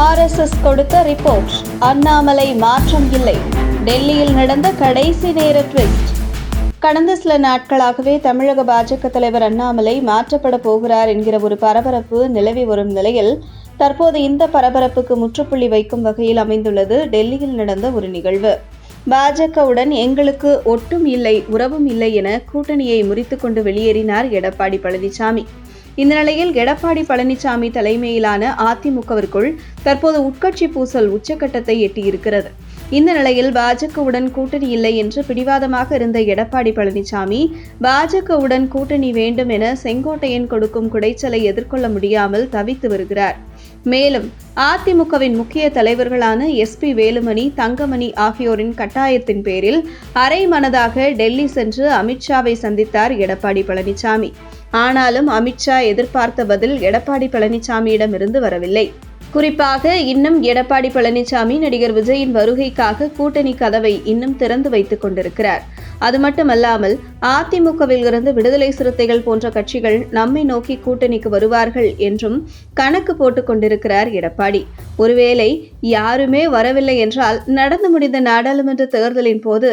RSS கொடுத்த report Annamalai மாற்றம் இல்லை. டெல்லியில் நடந்த கடைசி நேர ட்விஸ்ட் கடந்த சில நாட்களாகவே தமிழக பாஜக தலைவர் அண்ணாமலை மாற்றப்பட போகிறார் என்கிற ஒரு பரபரப்பு நிலவி வரும் நிலையில் தற்போது இந்த பரபரப்புக்கு முற்றுப்புள்ளி வைக்கும் வகையில் அமைந்துள்ளது டெல்லியில் நடந்த ஒரு நிகழ்வு. பாஜகவுடன் எங்களுக்கு ஒட்டும் இல்லை உறவும் இல்லை என கூட்டணியை முறித்துக்கொண்டு வெளியேறினார் எடப்பாடி பழனிசாமி. இந்த நிலையில் எடப்பாடி பழனிசாமி தலைமையிலான அதிமுகவிற்குள் தற்போது உட்கட்சி பூசல் உச்சக்கட்டத்தை எட்டியிருக்கிறது. இந்த நிலையில் பாஜகவுடன் கூட்டணி இல்லை என்று பிடிவாதமாக இருந்த எடப்பாடி பழனிசாமி பாஜகவுடன் கூட்டணி வேண்டும் என செங்கோட்டையன் கொடுக்கும் குடைச்சலை எதிர்கொள்ள முடியாமல் தவித்து வருகிறார். மேலும் அதிமுகவின் முக்கிய தலைவர்களான எஸ்பி வேலுமணி தங்கமணி ஆகியோரின் கட்டாயத்தின் பேரில் அரை மனதாக டெல்லி சென்று அமித்ஷாவை சந்தித்தார் எடப்பாடி பழனிசாமி. ஆனாலும் அமித்ஷா எதிர்பார்த்த பதில் எடப்பாடி பழனிசாமியிடமிருந்து வரவில்லை. குறிப்பாக இன்னும் எடப்பாடி பழனிசாமி நடிகர் விஜயின் வருகைக்காக கூட்டணி கதவை இன்னும் திறந்து வைத்துக் கொண்டிருக்கிறார். அது மட்டுமல்லாமல் அதிமுகவில் இருந்து விடுதலை சிறுத்தைகள் போன்ற கட்சிகள் நம்மை நோக்கி கூட்டணிக்கு வருவார்கள் என்றும் கணக்கு போட்டுக் கொண்டிருக்கிறார் எடப்பாடி. ஒருவேளை யாருமே வரவில்லை என்றால் நடந்து முடிந்த நாடாளுமன்ற தேர்தலின் போது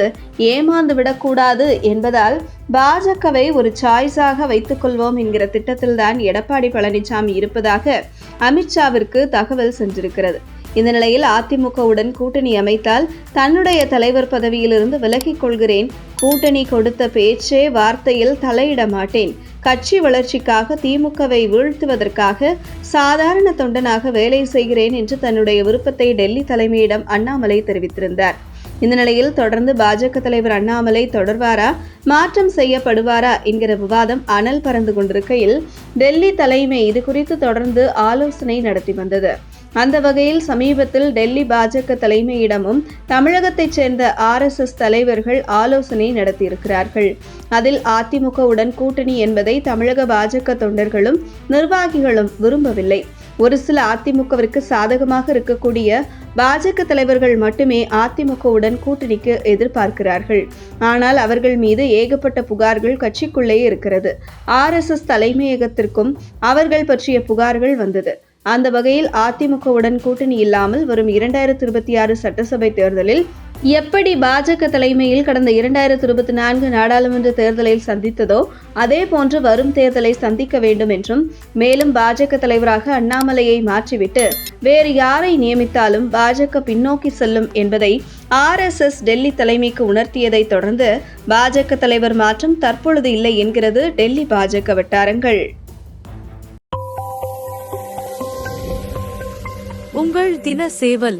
ஏமாந்து விடக்கூடாது என்பதால் பாஜகவை ஒரு சாய்ஸாக வைத்துக் கொள்வோம் என்கிற திட்டத்தில்தான் எடப்பாடி பழனிசாமி இருப்பதாக அமித்ஷாவிற்கு தகவல் சென்றிருக்கிறது. இந்த நிலையில் அதிமுகவுடன் கூட்டணி அமைத்தால் தன்னுடைய தலைவர் பதவியிலிருந்து விலகிக் கொள்கிறேன். கூட்டணி கொடுத்த பேச்சே வார்த்தையில் தலையிட மாட்டேன். கட்சி வளர்ச்சிக்காக திமுகவை வீழ்த்துவதற்காக சாதாரண தொண்டனாக வேலை செய்கிறேன் என்று தன்னுடைய விருப்பத்தை டெல்லி தலைமையிடம் அண்ணாமலை தெரிவித்திருந்தார். இந்த நிலையில் தொடர்ந்து பாஜக தலைவர் அண்ணாமலை தொடர்வாரா? மாற்றம் செய்யப்படுவாரா? என்கிற விவாதம் அனல் பறந்து கொண்டிருக்கையில் டெல்லி தலைமை இது குறித்து தொடர்ந்து ஆலோசனை நடத்தி வந்தது. அந்த வகையில் சமீபத்தில் டெல்லி பாஜக தலைமையிடமும் தமிழகத்தைச் சேர்ந்த ஆர்எஸ்எஸ் தலைவர்கள் ஆலோசனை நடத்தியிருக்கிறார்கள். அதில் அதிமுகவுடன் கூட்டணி என்பதை தமிழக பாஜக தொண்டர்களும் நிர்வாகிகளும் விரும்பவில்லை. ஒரு சில அதிமுகவிற்கு சாதகமாக இருக்கக்கூடிய பாஜக தலைவர்கள் மட்டுமே அதிமுகவுடன் கூட்டணிக்கு எதிர்பார்க்கிறார்கள். ஆனால் அவர்கள் மீது ஏகப்பட்ட புகார்கள் கட்சிக்குள்ளே இருக்கிறது. ஆர்எஸ்எஸ் தலைமையகத்திற்கும் அவர்கள் பற்றிய புகார்கள் வந்தது. அந்த வகையில் அதிமுகவுடன் கூட்டணி இல்லாமல் வரும் இரண்டாயிரத்தி இருபத்தி ஆறு சட்டசபை தேர்தலில் எப்படி பாஜக தலைமையில் கடந்த இரண்டாயிரத்தி இருபத்தி நான்கு நாடாளுமன்ற தேர்தலில் சந்தித்ததோ அதே போன்று வரும் தேர்தலை சந்திக்க வேண்டும் என்றும் மேலும் பாஜக தலைவராக அண்ணாமலையை மாற்றிவிட்டு வேறு யாரை நியமித்தாலும் பாஜக பின்னோக்கி செல்லும் என்பதை ஆர்எஸ்எஸ் டெல்லி தலைமைக்கு உணர்த்தியதை தொடர்ந்து பாஜக தலைவர் மாற்றம் தற்பொழுது இல்லை என்கிறது டெல்லி பாஜக வட்டாரங்கள். உங்கள் தின சேவல்